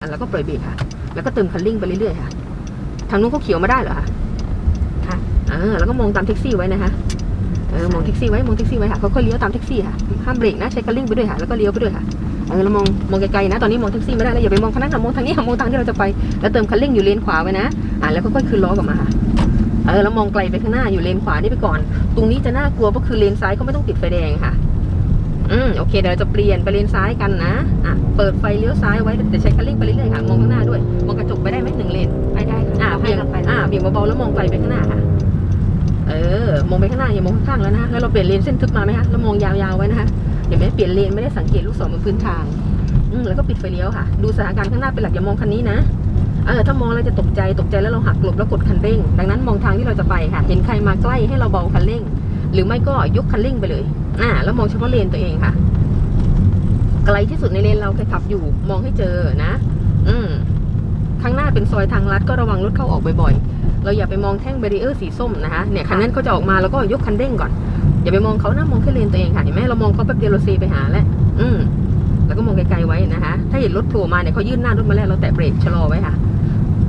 แล้วก็ปล่อยเบรกค่ะ แล้วก็เติมคันเร่งไปเรื่อยๆค่ะ ทางนู้นเขาเขียวมาได้เหรอคะค่ะอ่าแล้วก็มองตามแท็กซี่ไว้นะคะ เออ มองแท็กซี่ไว้ มองแท็กซี่ไว้ค่ะค่อยๆเลี้ยวตามแท็กซี่ค่ะ ห้ามเบรกนะ ใช้คันเร่งไปด้วยค่ะ แล้วก็เลี้ยวไปด้วยค่ะ เออเรามอง มองไกลๆนะ ตอนนี้มองแท็กซี่ไม่ได้แล้วอย่าไปมองทางนั้นค่ะมองทางนี้ค่ะมองทางที่เราจะไป แล้วเติมคันเร่งอยู่เลนขวาไว้นะ อ่าแล้วก็ค่อยๆคืนล้อกลับมาค่ะ เออ แล้วมองไกลไปข้างหน้าอยู่เลนขวานี่ไปก่อน ตรงนี้จะน่ากลัวเพราะคือเลนซ้ายเขาไม่ต้องติดไฟแดงค่ะ อืมโอเคเดี๋ยวเราจะเปลี่ยนไปเลนซ้ายกันนะอะเปิดไฟเลี้ยวซ้ายไว้แต่ใช้คันเร่งไปเรื่อยๆค่ะมองข้างหน้าด้วยมองกระจกไปได้ไหมหนึ่งเลนไปได้ค่ะอ่าให้เบี่ยงเราไปอ่าเบี่ยงเบาๆแล้วมองไกลไปข้างหน้าค่ะเออมองไปข้างหน้าอย่ามองข้างๆแล้วนะแล้วเราเปลี่ยนเลนเส้นทึบมาไหมคะแล้วมองยาวๆไว้นะคะเดี๋ยวไม่เปลี่ยนเลนไม่ได้สังเกตลูกศรบนพื้นทางอืมแล้วก็ปิดไฟเลี้ยวค่ะ ดูสถานการณ์ข้างหน้าเป็นหลักอย่ามองคันนี้นะเออถ้ามองแล้วจะตกใจตกใจแล้วเราหักหลบแล้วกดคันเร่ง ดังนั้นมองทางที่เราจะไปค่ะ เห็นใครมาใกล้ให้เราเบาคันเร่ง หรือไม่ก็ยกคันเร่งไปเลย อ่าแล้วมองเฉพาะเลนตัวเองค่ะ ไกลที่สุดในเลนเราเคยขับอยู่ มองให้เจอนะ อืมข้างหน้าเป็นซอยทางลัดก็ระวังรถเข้าออกบ่อยๆ เราอย่าไปมองแท่งเบรีเออร์สีส้มนะคะเนี่ยคันนั้นเขาจะออกมาแล้วก็ยกคันเร่งก่อน อย่าไปมองเขานะมองแค่เลนตัวเองค่ะเห็นไหมเรามองเขาแป๊บเดียวเราเซไปหาแล้วอืมแล้วก็มองไกลๆไว้นะคะ ถ้าเห็นรถโผล่มาเนี่ยเขายื่นหน้ารถมาแล้วเราแตะเบรกชะลอไว้ค่ะ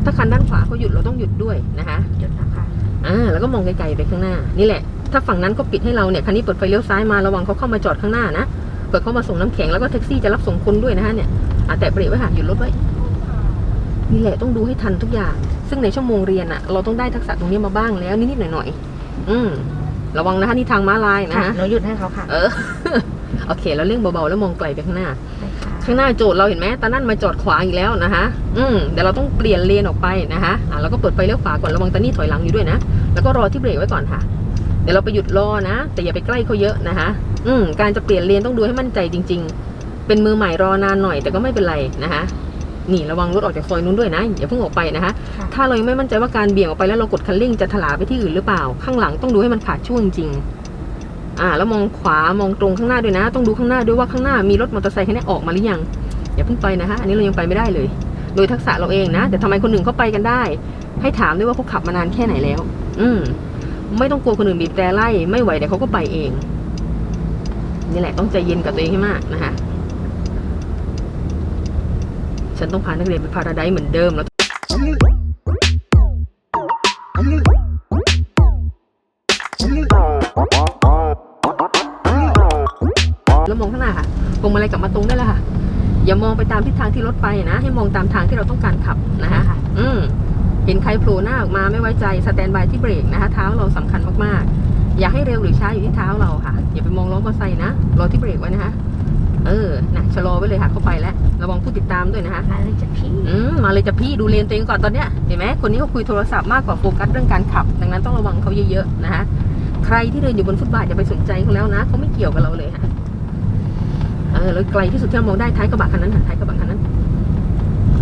ถ้าคันด้านขวาเขาหยุดเราต้องหยุดด้วยนะคะหยุดนะคะอ่าแล้วก็มองไกลๆไปข้างหน้านี่แหละ ถ้าฝั่งนั้นก็ปิดให้เราเนี่ยคันนี้เปิดไฟเลี้ยวซ้ายมาระวังเขาเข้ามาจอดข้างหน้านะเปิดเข้ามาส่งน้ำแข็งแล้วก็แท็กซี่จะรับส่งคนด้วยนะคะเนี่ยอะแตะเบรกไว้ค่ะหยุดรถไว้นี่แหละต้องดูให้ทันทุกอย่าง ซึ่งในชั่วโมงเรียนอะเราต้องได้ทักษะตรงนี้มาบ้างแล้วนิดๆหน่อยๆอืมระวังนะคะนี่ทางม้าลายนะค่ะคะหนูหยุดให้เขาค่ะ เออโอเคแล้วเร่งเบาๆแล้วมองไกลไปข้างหน้าได้ค่ะข้างหน้าโจทย์เราเห็นไหมตานั่นมาจอดขวางอีกแล้วนะคะอืมเดี๋ยวเราต้องเปลี่ยนเลนออกไปนะคะอะแล้วก็เปิดไฟเลี้ยวขวาก่อนระวังตานี่ถอยหลังอยู่ด้วยนะแล้วก็รอที่เบรกไว้ก่อนค่ะ เดี๋ยวเราไปหยุดรอนะ แต่อย่าไปใกล้เขาเยอะนะคะ อืม การจะเปลี่ยนเลนต้องดูให้มั่นใจจริง ๆ เป็นมือใหม่รอนานหน่อย แต่ก็ไม่เป็นไรนะคะนี่ระวังรถออกจากซอยนู้นด้วยนะอย่าเพิ่งออกไปนะคะค่ะถ้าเรายังไม่มั่นใจว่าการเบี่ยงออกไปแล้วเรากดคันเร่งจะถลาไปที่อื่นหรือเปล่า ข้างหลังต้องดูให้มันขาดช่วงจริงอ่า แล้วมองขวามองตรงข้างหน้าด้วยนะ ต้องดูข้างหน้าด้วยว่าข้างหน้ามีรถมอเตอร์ไซค์คันนี้ออกมาหรือยัง อย่าเพิ่งไปนะคะ อันนี้เรายังไปไม่ได้เลย โดยทักษะเราเองนะ แต่ทำไมคนอื่นเขาไปกันได้ ให้ถามด้วยว่าเขาขับมานานแค่ไหนแล้ว อืม ไม่ต้องกลัวคนอื่นบีบแต่ไล่ไม่ไหวเดี๋ยวเขาก็ไปเอง นี่แหละต้องใจเย็นกับตัวเองให้มากนะคะฉันต้องพานักเรียนไปพาราไดซ์เหมือนเดิมแล้วแล้วมองข้างหน้าค่ะพวงมาลัยกลับมาตรงได้แล้วค่ะ อย่ามองไปตามทิศทางที่รถไปนะ ให้มองตามทางที่เราต้องการขับนะคะค่ะอืม เห็นใครโผล่หน้าออกมาไม่ไว้ใจสแตนบายที่เบรกนะคะ เท้าเราสำคัญมากๆ อย่าให้เร็วหรือช้าอยู่ที่เท้าเราค่ะ อย่าไปมองล้อมอเตอร์ไซค์นะรอที่เบรกไว้นะคะ เออนะชะลอไว้เลยค่ะเข้าไปแล้วระวังผู้ติดตามด้วยนะคะมาเลยจ้ะพี่อืมมาเลยจะพี่ดูเลนตัวเองก่อนตอนเนี้ยเห็นไหมคนนี้เขาคุยโทรศัพท์มากกว่าโฟกัสเรื่องการขับ ดังนั้นต้องระวังเขาเยอะๆนะคะใครที่เดินอยู่บนฟุตบาทอย่าไปสนใจเขาแล้วนะเขาไม่เกี่ยวกับเราเลยค่ะเออแล้วไกลที่สุดที่เรามองได้ท้ายกระบะคันนั้นค่ะท้ายกระบะคันนั้น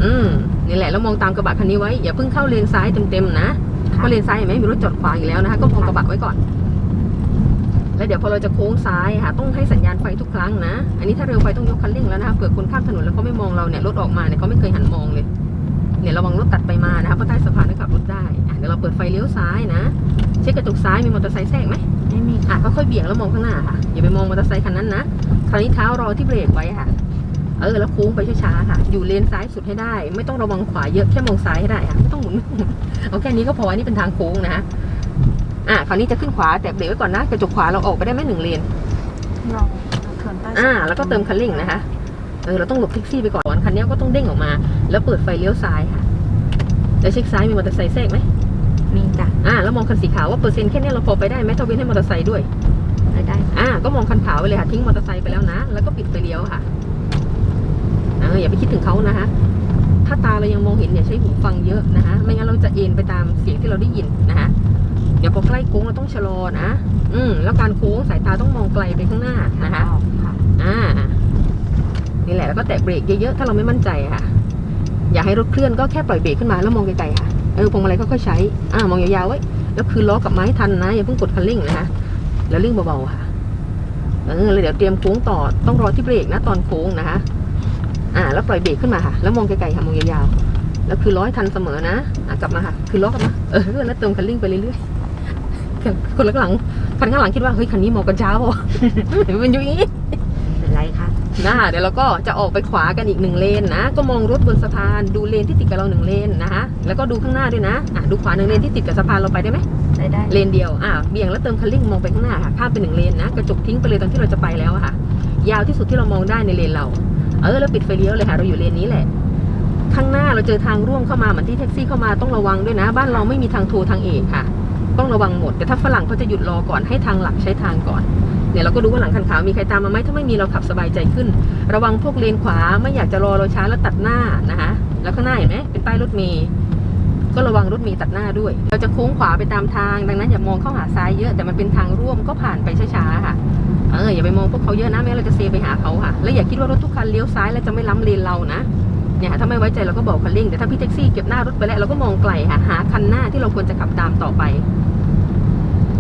อืมนี่แหละแล้วมองตามกระบะคันนี้ไว้อย่าเพิ่งเข้าเลนซ้ายเต็มๆนะเพราะเลนซ้ายเห็นไหมมีรถจอดขวางอยู่แล้วนะคะ ก็มองกระบะไว้ก่อน แล้วเดี๋ยวพอเราจะโค้งซ้ายค่ะ ต้องให้สัญญาณไฟทุกครั้งนะ อันนี้ถ้าเร็วไปต้องยกคันเร่งแล้วนะคะเผื่อคนข้ามถนนแล้วเขาไม่มองเราเนี่ยรถออกมาเนี่ยเขาไม่เคยหันมองเลย เนี่ยระวังรถตัดไปมานะคะเพราะใต้สะพานก็ขับรถได้อะเดี๋ยวเราเปิดไฟเลี้ยวซ้ายนะเช็คกระจกซ้ายมีมอเตอร์ไซค์แทรกไหมไม่มีอะค่อยๆเบี่ยงแล้วมองข้างหน้าค่ะอย่าไปมองมอเตอร์ไซค์คันนั้นนะคราวนี้เท้ารอที่เบรกไว้ค่ะ เออแล้วโค้งไปช้าๆค่ะ อยู่เลนซ้ายสุดให้ได้ ไม่ต้องระวังขวาเยอะแค่มองซ้ายให้ได้ค่ะไม่ต้องหมุนเอาแค่นี้ก็พออันนี้เป็นทางโค้งนะคะอะคราวนี้จะขึ้นขวาแต่เบรกไว้ก่อนนะกระจกขวาเราออกไปได้ไหมหนึ่งเลนลองเถินใต้อ่า แล้วก็เติมคันเร่งนะคะเออเราต้องหลบแท็กซี่ไปก่อนคันนี้ก็ต้องเด้งออกมา แล้วเปิดไฟเลี้ยวซ้ายค่ะแล้วเช็คซ้ายมีมอเตอร์ไซค์แทรกไหมมีจ้ะอ่าแล้วมองคันสีขาวว่าเปอร์เซ็นต์แค่นี้เราพอไปได้ไหมถ้าเว้นให้มอเตอร์ไซค์ด้วยไปได้อ่าก็มองคันขาวไปเลยค่ะทิ้งมอเตอร์ไซค์ไปแล้วนะ แล้วก็ปิดไฟเลี้ยวค่ะเออ อย่าไปคิดถึงเขานะคะถ้าตาเรายังมองเห็นอย่าใช้หูฟังเยอะนะคะไม่งั้นเราจะเอ็นไปตามเสียงที่เราได้ยินนะคะเดี๋ยวพอใกล้โค้งเราต้องชะลอนะอืมแล้วการโค้งสายตาต้องมองไกลไปข้างหน้านะคะออกค่ะอ่านี่แหละแล้วก็แตะเบรกเยอะๆถ้าเราไม่มั่นใจอะค่ะ อยากให้รถเคลื่อนก็แค่ปล่อยเบรกขึ้นมาแล้วมองไกลๆค่ะเออพวงมาลัยค่อยๆใช้อ่ามองยาวๆไว้แล้วคือล้อกับไม้ทันนะอย่าเพิ่งกดคันเร่งนะคะแล้วเร่งเบาๆค่ะเออแล้วเดี๋ยวเตรียมโค้งต่อต้องรอที่เบรกนะตอนโค้งนะคะ อ่า แล้วปล่อยเบรกขึ้นมาค่ะ แล้วมองไกลๆค่ะมองยาวๆ แล้วคือล้อให้ทันเสมอนะอะกลับมาค่ะ คือล้อกลับมา เออ แล้วเติมคันเร่งไปเรื่อยๆ คนข้างหลังคันข้างหลังคิดว่า เฮ้ย คันนี้มองกันช้าป่ะเห็นมันอยู่อย่างนี้เป็นไรคะนะคะเดี๋ยวเราก็จะออกไปขวากันอีกหนึ่งเลนนะ ก็มองรถบนสะพาน ดูเลนที่ติดกับเราหนึ่งเลนนะคะแล้วก็ดูข้างหน้าด้วยนะ อะ ดูขวาหนึ่งเลนที่ติดกับสะพานเราไปได้ไหมได้ได้ เลนเดียว อะ เบี่ยงแล้วเติมคันเร่งมองไปข้างหน้าค่ะ ข้ามไปหนึ่งเลนนะ กระจกทิ้งไปเลยตอนที่เราจะไปแล้วอะค่ะ ยาวที่สุดที่เรามองได้ในเลนเรา เออแล้วปิดไฟเลี้ยวเลยค่ะเราอยู่เลนนี้แหละ ข้างหน้าเราเจอทางร่วมเข้ามาเหมือนที่แท็กซี่เข้ามาต้องระวังด้วยนะ บ้านเราไม่มีทางโทรทางเอกค่ะ ต้องระวังหมดแต่ถ้าฝรั่งเขาจะหยุดรอก่อนให้ทางหลักใช้ทางก่อนเดี๋ยเราก็ดูว่าหลังคันขาวมีใครตามมาไหมถ้าไม่มีเราขับสบายใจขึ้น ระวังพวกเลนขวาไม่อยากจะรอเราช้าแล้วตัดหน้านะคะแล้วข้างหน้าเห็นไหมเป็นป้ายรถเมล์ก็ระวังรถเมล์ตัดหน้าด้วย เราจะโค้งขวาไปตามทาง ดังนั้นอย่ามองเข้าหาซ้ายเยอะแต่มันเป็นทางร่วมก็ผ่านไปช้าๆค่ะ เอออย่าไปมองพวกเขาเยอะนะไม่งั้นเราจะเซไปหาเขาค่ะ แล้วอย่าคิดว่ารถทุกคันเลี้ยวซ้ายแล้วจะไม่ล้ำเลนเรานะเนี่ยถ้าไม่ไว้ใจเราก็บอกคันเร่งแต่ถ้าพี่แท็กซี่เก็บหน้ารถไปแล้วเราก็มองไกลค่ะหาคันหน้าที่เราควรจะขับตามต่อไป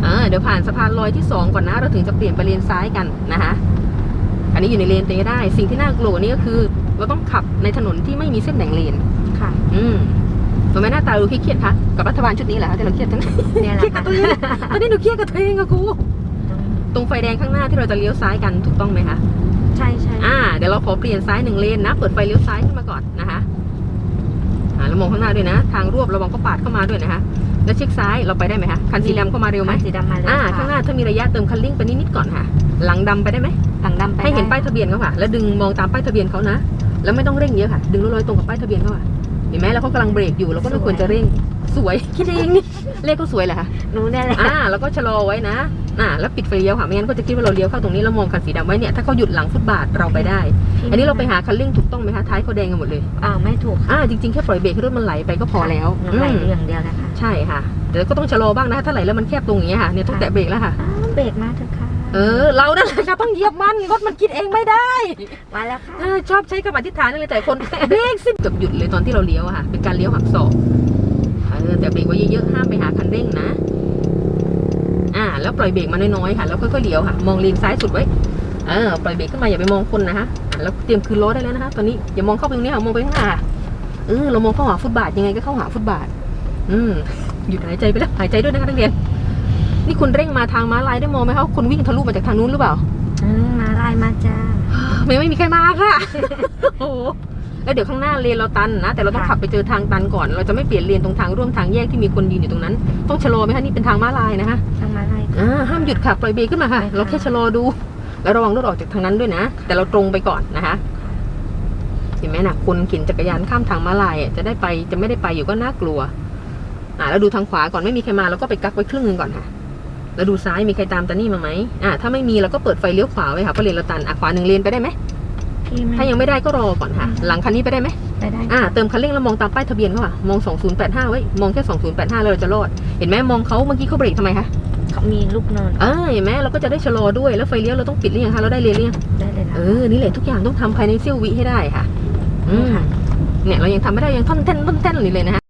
อ่าเดี๋ยวผ่านสะพานลอยที่สองก่อนนะเราถึงจะเปลี่ยนไปเลนซ้ายกันนะคะอันนี้อยู่ในเลนเตได้ สิ่งที่น่ากลัวกว่านี่ก็คือ เราต้องขับในถนนที่ไม่มีเส้นแบ่งเลนค่ะ อืมทำไมหน้าตาดูเครียดๆคะกับรัฐบาลชุดนี้แหละคะที่เราเครียดทั้งเนี่ยแหเครีละยดกับค่ะตัวเองตอนนี้หนูเครียดกับตัวเองอะครู ตรงไฟแดงข้างหน้าที่เราจะเลี้ยวซ้ายกันถูกต้องไหมคะ ใช่ใช่อ่าเดี๋ยวเราขอเปลี่ยนซ้ายหนึ่งเลนนะ เปิดไฟเลี้ยวซ้ายขึ้นมาก่อนนะคะอ่าแล้วมองข้างหน้าด้วยนะ ทางรวบระวังก็ปาดเข้ามาด้วยนะคะ แล้วเช็คซ้ายเราไปได้ไหมคะคันสีดำเข้ามาเร็วไหมคันสีดำมาแล้วอ่าค่ะข้างหน้าถ้ามีระยะเติมคันเร่งไปนิดๆก่อนค่ะ หลังดำไปได้ไหมหลังดำไปให้เห็นได้ป้ายทะเบียนเขาค่ะ แล้วดึงมองตามป้ายทะเบียนเขานะ แล้วไม่ต้องเร่งเยอะค่ะ ดึงลอยๆตรงกับป้ายทะเบียนเขาค่ะ เห็นไหมแล้วเขากำลังเบรกอยู่เราก็ไม่ควรจะเร่งสวยคิดเองนี่เลขก็สวยแหละค่ะหนูเนี่ยแหละอ่าแล้วก็ชะลอไว้นะอ่าแล้วปิดไฟเลี้ยวค่ะไม่งั้นก็จะคิดว่าเราเลี้ยวเข้าตรงนี้แล้วมองคันสีดำไว้เนี่ยถ้าเขาหยุดหลังฟุตบาทเราไปได้ อันนี้เราไปหาคันเร่งถูกต้องไหมคะท้ายเขาแดงกันหมดเลยอ่าไม่ถูกค่ะอ่าจริงๆแค่ปล่อยเบรกให้รถมันไหลไปก็พอแล้วหนูไหลอืมอย่างเดียวนะคะใช่ค่ะแต่ก็ต้องชะลอบ้างนะถ้าไหลแล้วมันแคบตรงอย่างเงี้ยค่ะเนี่ยต้องแตะเบรกแล้วค่ะอ้าวเบรกมาเถอะค่ะ เออ เรานั่นแหละค่ะต้องเหยียบมันรถมันคิดเองไม่ได้มาแล้วค่ะเออชอบใช้คำอธิษฐานนั่นเลยแต่คนเบรกสิเกือบหยุดเลยตอนที่เราเลี้ยวอะค่ะ เป็นการเลี้ยวหักศอกเออแต่เบรกไว้เยอะๆห้ามไปหาคันเร่งนะอ่า แล้วปล่อยเบรกมาน้อยๆค่ะ แล้วค่อยๆเลี้ยวค่ะ มองเลนซ้ายสุดไว้เออปล่อยเบรกขึ้นมาอย่าไปมองคนนะคะอะแล้วเตรียมคืนรถได้แล้วนะคะ ตอนนี้อย่ามองเข้าไปตรงนี้ค่ะมองไปข้างหน้าเออเรามองเข้าหาฟุตบาทยังไงก็เข้าหาฟุตบาท อืมหยุดหายใจไปแล้วหายใจด้วยนะคะนักเรียน นี่คุณเร่งมาทางม้าลายได้มองไหมคะว่าคุณวิ่งทะลุมาจากทางนู้นหรือเปล่าอืมมาลายมาจ้าไม่ไม่มีใครมาค่ะโอ้โหแล้วเดี๋ยวข้างหน้าเลนเราตันนะ แต่เราต้องค่ะขับไปเจอทางตันก่อน เราจะไม่เปลี่ยนเลนตรงทางร่วมทางแยกที่มีคนยืนอยู่ตรงนั้น ต้องชะลอไหมคะนี่เป็นทางม้าลายนะคะทางมาลายค่ะอ่าห้ามหยุดขับปล่อยเบรกขึ้นมาค่ะได้ค่ะ เราแค่ชะลอดู แล้วระวังรถออกจากทางนั้นด้วยนะ แต่เราตรงไปก่อนนะคะเห็นไหมนะคนเข็นจักรยานข้ามทางม้าลายอะจะได้ไปจะไม่ได้ไปอยู่ก็น่ากลัว อ่าแล้วดูทางขวาก่อนไม่มีใครมาเราก็ไปกักไว้ครึ่งหนึงก่อนค่ะ แล้วดูซ้ายมีใครตามตานี่มาไหมอ่าถ้าไม่มีเราก็เปิดไฟเลี้ยวขวาไว้ค่ะเพราะเลนเราตันอะขวาหนึ่งเลนไปได้ไหมพี่ไม่ถ้ายังไม่ได้ก็รอก่อนค่ะ หลังคันนี้ไปได้ไหมไปได้อ่าเติมคันเร่งแล้วมองตามป้ายทะเบียนเขาค่ะมอง 2085 ไว้มองแค่ 2085แล้วเราจะรอด เห็นไหมมองเขาเมื่อกี้เขาเบรกทำไมคะเขามีลูกเนินอ่าเห็นไหมเราก็จะได้ชะลอด้วยแล้วไฟเลี้ยวเราต้องปิดหรือยังคะเราได้เลนหรือยังได้เลยนะเออนี่แหละทุกอย่างต้องทำภายในเสี้ยววิให้ได้ค่ะอืมค่ะเนี่ยเรายังทำไม่ได้ยังท่อนเต้นท่อนเต้นอยู่เลยนะฮะ